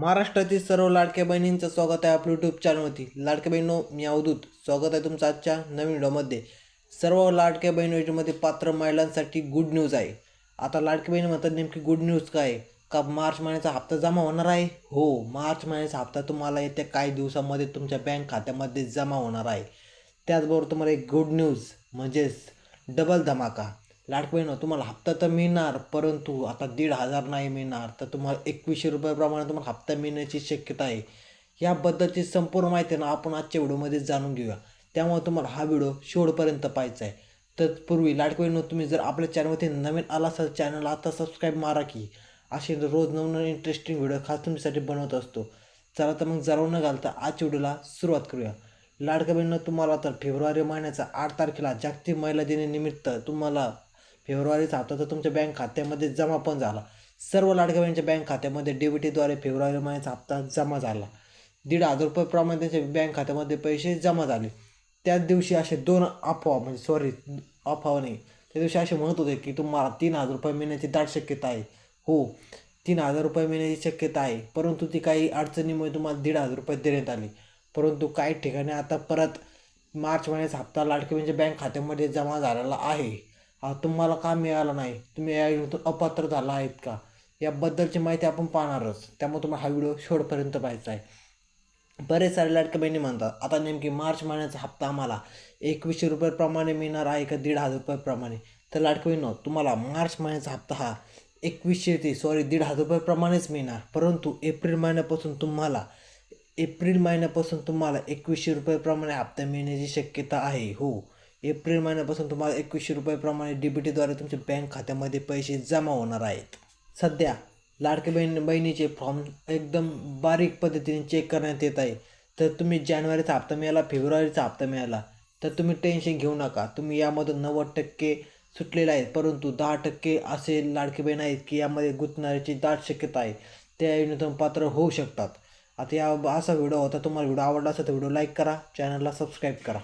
महाराष्ट्रातील सर्व लाडक्या बहिणींचं स्वागत आहे आपल्या यूट्यूब चॅनलवरती लाडक्या बहिणो मी अवधूत. स्वागत आहे तुमचं आजच्या नवीन व्हिडिओमध्ये. सर्व लाडक्या बहीण योजनेमध्ये पात्र महिलांसाठी गुड न्यूज आहे. आता लाडक्या बहिणी म्हणतात नेमकी गुड न्यूज काय? आहे? का मार्च महिन्याचा हप्ता जमा होणार आहे? हो मार्च महिन्याचा हप्ता तुम्हाला येत्या काही दिवसामध्ये तुमच्या बँक खात्यामध्ये जमा होणार आहे. त्याचबरोबर तुम्हाला एक गुड न्यूज म्हणजेच डबल धमाका. लाडकबहिणं तुम्हाला हप्ता तर मिळणार परंतु आता दीड हजार नाही मिळणार तर तुम्हाला एकवीसशे रुपयाप्रमाणे तुम्हाला हप्ता मिळण्याची शक्यता आहे. याबद्दलची संपूर्ण माहिती ना आपण आजच्या व्हिडिओमध्ये जाणून घेऊया. त्यामुळे तुम्हाला हा व्हिडिओ शेवटपर्यंत पाहायचा आहे. तत्पूर्वी लाडकबहिणं तुम्ही जर आपल्या चॅनलमध्ये नवीन आला असाल चॅनल आता सबस्क्राईब मारा की. असे रोज नवनवीन इंटरेस्टिंग व्हिडिओ खास तुमच्यासाठी बनवत असतो. चला तर मग जरव न घालता आजच्या व्हिडिओला सुरुवात करूया. लाडक्या तुम्हाला तर फेब्रुवारी महिन्याचा आठ तारखेला जागतिक महिला दिनानिमित्त तुम्हाला फेब्रुवारीचा हप्ता तर तुमच्या बँक खात्यामध्ये जमा पण झाला. सर्व लाडक्या बहिणीच्या बँक खात्यामध्ये डेबिटीद्वारे फेब्रुवारी महिन्याचा हप्ता जमा झाला. दीड हजार रुपयेप्रमाणे त्यांच्या बँक खात्यामध्ये पैसे जमा झाले. त्याच दिवशी असे दोन अफवा म्हणजे सॉरी अफवा नाही. त्या दिवशी असे म्हणत होते की तुम्हाला तीन हजार रुपये मिळण्याची दाट शक्यता आहे. हो तीन हजार रुपये मिळण्याची शक्यता आहे. परंतु ती काही अडचणीमुळे तुम्हाला दीड हजार रुपये देण्यात आले. परंतु काही ठिकाणी आता परत मार्च महिन्याचा हप्ता लाडकी म्हणजे बँक खात्यामध्ये जमा झालेला आहे. तुम्हाला का मिळाला नाही? तुम्ही या योजनेतून अपात्र झाला आहेत का? याबद्दलची माहिती आपण पाहणारच. त्यामुळे तुम्हाला हा व्हिडिओ शेवटपर्यंत पाहायचा आहे. बरेच सारे लाडक्या बहिणी म्हणतात आता नेमकी मार्च महिन्याचा हप्ता आम्हाला एकवीसशे रुपयाप्रमाणे मिळणार आहे का दीड हजार रुपयाप्रमाणे तर लाडक्या बहिणी तुम्हाला मार्च महिन्याचा हप्ता हा एकवीसशे ते सॉरी दीड हजार रुपयाप्रमाणेच मिळणार. परंतु एप्रिल महिन्यापासून तुम्हाला एप्रिल महिन्यापासून तुम्हाला एकवीसशे रुपयाप्रमाणे हप्ता मिळण्याची शक्यता आहे. हो. एप्रिल महिन्यापासून तुम्हाला एकवीसशे रुपयाप्रमाणे डी बी टीद्वारे तुमच्या बँक खात्यामध्ये पैसे जमा होणार आहेत. सध्या लाडके बहीण बहिणीचे फॉर्म एकदम बारीक पद्धतीने चेक करण्यात येत आहे. तर तुम्ही जानेवारीचा हप्ता मिळाला फेब्रुवारीचा हप्ता मिळाला तर तुम्ही टेन्शन घेऊ नका. तुम्ही यामधून नव्वद टक्के सुटलेले आहेत परंतु दहा टक्के असे लाडके बहीण आहेत की यामध्ये गुंतणाऱ्याची दाट शक्यता आहे. त्या योजनेतून पात्र होऊ शकतात. आता या असा व्हिडिओ होता तुम्हाला व्हिडिओ आवडला असेल तर व्हिडिओ लाईक करा चॅनलला सबस्क्राईब करा.